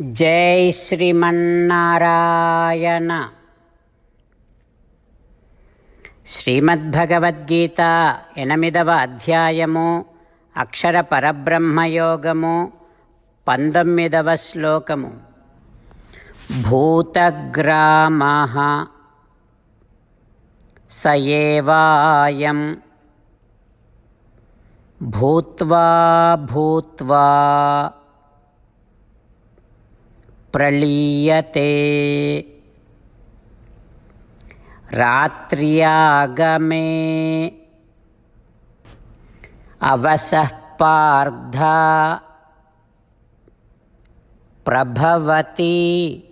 జై శ్రీమన్నారాయణ. శ్రీమద్భగవద్గీత ఎనిమిదవ అధ్యాయము అక్షర పరబ్రహ్మయోగము పంతొమ్మిదవ శ్లోకము. భూతగ్రామ సయేవాయం భూత్వా భూత్వా ప్రళీయతే. రాత్ర్యాగమే. అవసః పార్థ. ప్రభవతి.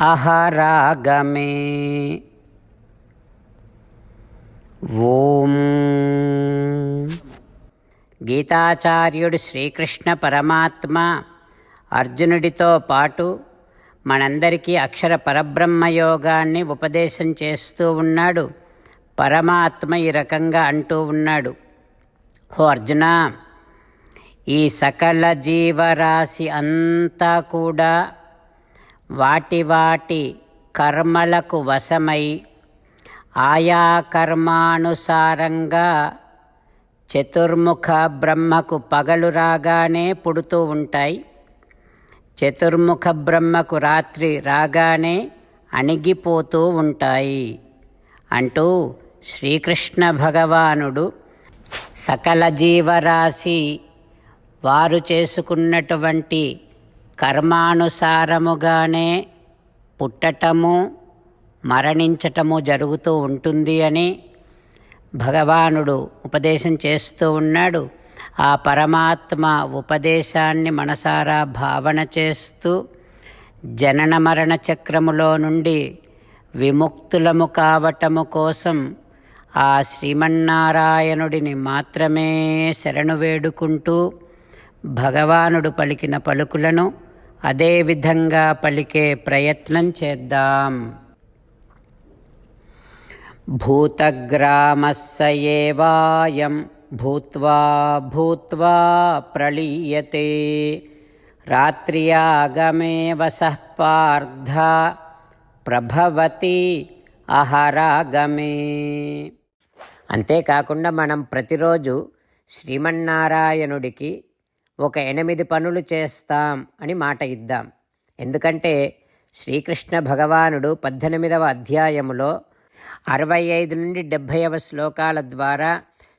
అహరాగమే. ఓం. గీతాచార్యుడు శ్రీకృష్ణ పరమాత్మ అర్జునుడితో పాటు మనందరికీ అక్షర పరబ్రహ్మ యోగాన్ని ఉపదేశం చేస్తూ ఉన్నాడు. పరమాత్మ ఈ రకంగా అంటూ ఉన్నాడు. ఓ అర్జున ఈ సకల జీవరాశి అంతా కూడా వాటి వాటి కర్మలకు వశమై ఆయా కర్మానుసారంగా చతుర్ముఖ బ్రహ్మకు పగలు రాగానే పుడుతూ ఉంటాయి. చతుర్ముఖ బ్రహ్మకు రాత్రి రాగానే అణిగిపోతూ ఉంటాయి. అంటూ శ్రీకృష్ణ భగవానుడు సకల జీవరాశి వారు చేసుకున్నటువంటి కర్మానుసారముగానే పుట్టటము మరణించటము జరుగుతూ ఉంటుంది అని భగవానుడు ఉపదేశం చేస్తూ ఉన్నాడు. ఆ పరమాత్మ ఉపదేశాన్ని మనసారా భావన చేస్తూ జనన మరణ చక్రములో నుండి విముక్తులము కావటము కోసం ఆ శ్రీమన్నారాయణుడిని మాత్రమే శరణు వేడుకుంటూ భగవానుడు పలికిన పలుకులను అదేవిధంగా పలికే ప్రయత్నం చేద్దాం. భూతగ్రామస్య భూత్వా భూత్వా ప్రళీయతే రాత్ర్యాగమే వసః ప్రభవతి అహరాగమే అంతేకాకుండా మనం ప్రతిరోజు శ్రీమన్నారాయణుడికి ఒక ఎనిమిది పనులు చేస్తాం అని మాట ఇద్దాం. ఎందుకంటే శ్రీకృష్ణ భగవానుడు పద్దెనిమిదవ అధ్యాయములో అరవై ఐదు నుండి డెబ్భైవ శ్లోకాల ద్వారా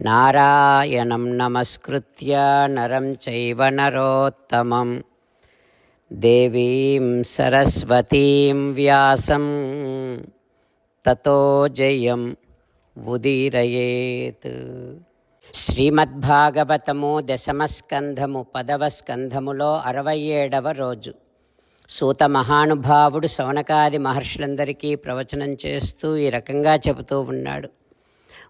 నారాయణం నమస్కృత్య నరం చైవ నరోత్తమం. దేవీం సరస్వతీం వ్యాసం. తతో జయం ఉదీరయేత్. శ్రీమద్భాగవతము దశమస్కంధము పదవ స్కంధములో అరవై ఏడవ రోజు. సూత మహానుభావుడు శౌనకాది మహర్షులందరికీ ప్రవచనం చేస్తూ ఈ రకంగా చెబుతూ ఉన్నాడు.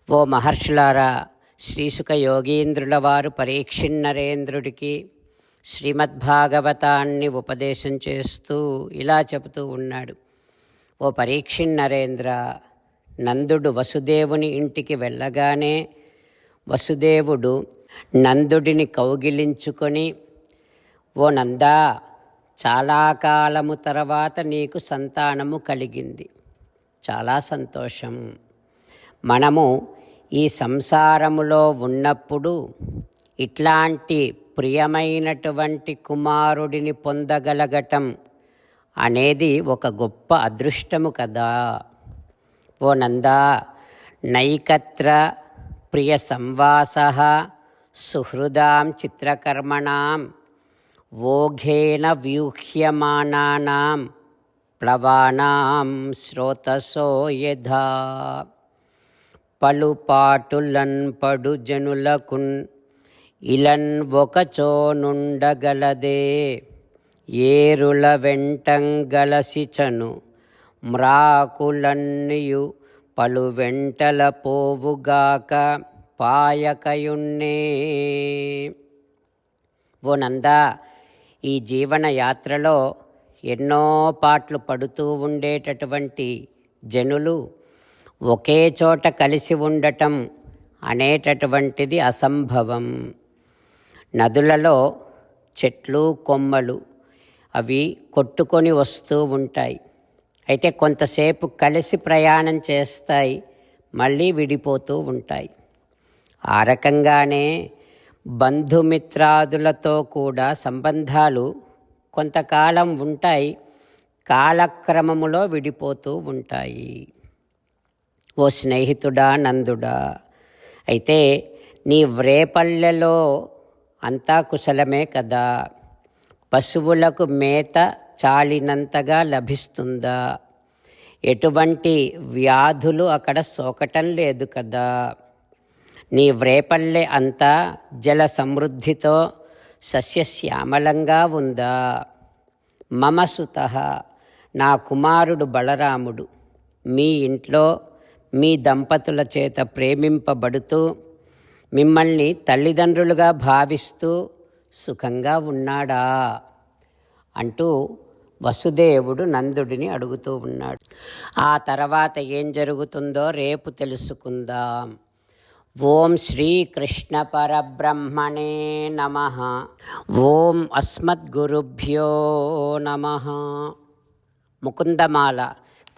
ఓ మహర్షులారా శ్రీసుక యోగీంద్రుల వారు పరీక్షిన్నరేంద్రుడికి శ్రీమద్భాగవతాన్ని ఉపదేశం చేస్తూ ఇలా చెబుతూ ఉన్నాడు. ఓ పరీక్షిన్నరేంద్ర నందుడు వసుదేవుని ఇంటికి వెళ్ళగానే వసుదేవుడు నందుడిని కౌగిలించుకొని ఓ నందా చాలా కాలము తర్వాత నీకు సంతానము కలిగింది. చాలా సంతోషం. మనము ఈ సంసారములో ఉన్నప్పుడు ఇట్లాంటి ప్రియమైనటువంటి కుమారుడిని పొందగలగటం అనేది ఒక గొప్ప అదృష్టము కదా. ఓ నందా నైకత్ర ప్రియ సంవాస సుహృదాం చిత్రకర్మణాం ఓఘేన వ్యూహ్యమానానాం ప్లవానాం స్రోతసో యథా. పలుపాటులన్ పడు జనులకున్ ఇలన్ ఒకచోనుండగలదే ఏరుల వెంటంగలసిచను మ్రాకులన్నియు పలు వెంటల పోవుగాక పాయకయున్నే. ఓ నందా ఈ జీవన యాత్రలో ఎన్నో పాటలు పడుతూ ఉండేటటువంటి జనులు ఒకే చోట కలిసి ఉండటం అనేటటువంటిది అసంభవం. నదులలో చెట్లు కొమ్మలు అవి కొట్టుకొని వస్తూ ఉంటాయి. అయితే కొంతసేపు కలిసి ప్రయాణం చేస్తాయి మళ్ళీ విడిపోతూ ఉంటాయి. ఆ రకంగానే బంధుమిత్రాదులతో కూడా సంబంధాలు కొంతకాలం ఉంటాయి కాలక్రమములో విడిపోతూ ఉంటాయి. ఓ స్నేహితుడా నందుడా. అయితే నీ వ్రేపల్లెలో అంతా కుశలమే కదా. పశువులకు మేత చాలినంతగా లభిస్తుందా? ఎటువంటి వ్యాధులు అక్కడ సోకటం లేదు కదా. నీ వ్రేపల్లె అంతా జల సమృద్ధితో సస్యశ్యామలంగా ఉందా? మమసుత నా కుమారుడు బలరాముడు మీ ఇంట్లో మీ దంపతుల చేత ప్రేమింపబడుతూ మిమ్మల్ని తల్లిదండ్రులుగా భావిస్తూ సుఖంగా ఉన్నాడా? అంటూ వసుదేవుడు నందుడిని అడుగుతూ ఉన్నాడు. ఆ తర్వాత ఏం జరుగుతుందో రేపు తెలుసుకుందాం. ఓం శ్రీకృష్ణ పరబ్రహ్మణే నమ. ఓం అస్మద్గురుభ్యో నమ. ముకుందమాల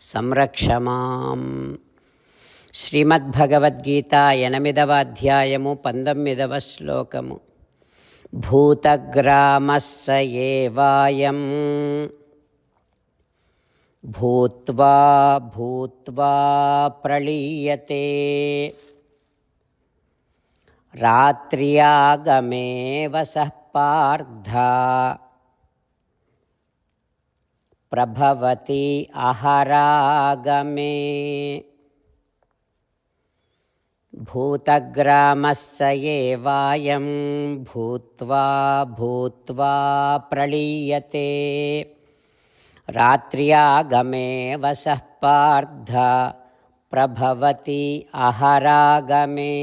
సంరక్షమాం. శ్రీమద్భగవద్గీత ఎనిమిదవ అధ్యాయము పంతొమ్మిదవ శ్లోకము. భూతగ్రామస్సేవాయం భూత్వా భూత్వా ప్రళీయతే. రాత్ర్యాగమే వసః పార్థ. ప్రభవతి అహరాగమే. భూతగ్రామస్స ఏవాయం భూత్వా భూత్వా ప్రళీయతే. రాత్ర్యాగమే వసః పార్థ ప్రభవతి అహరాగమే.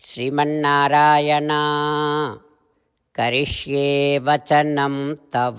శ్రీమన్నారాయణ కరిష్యే వచనం తవ.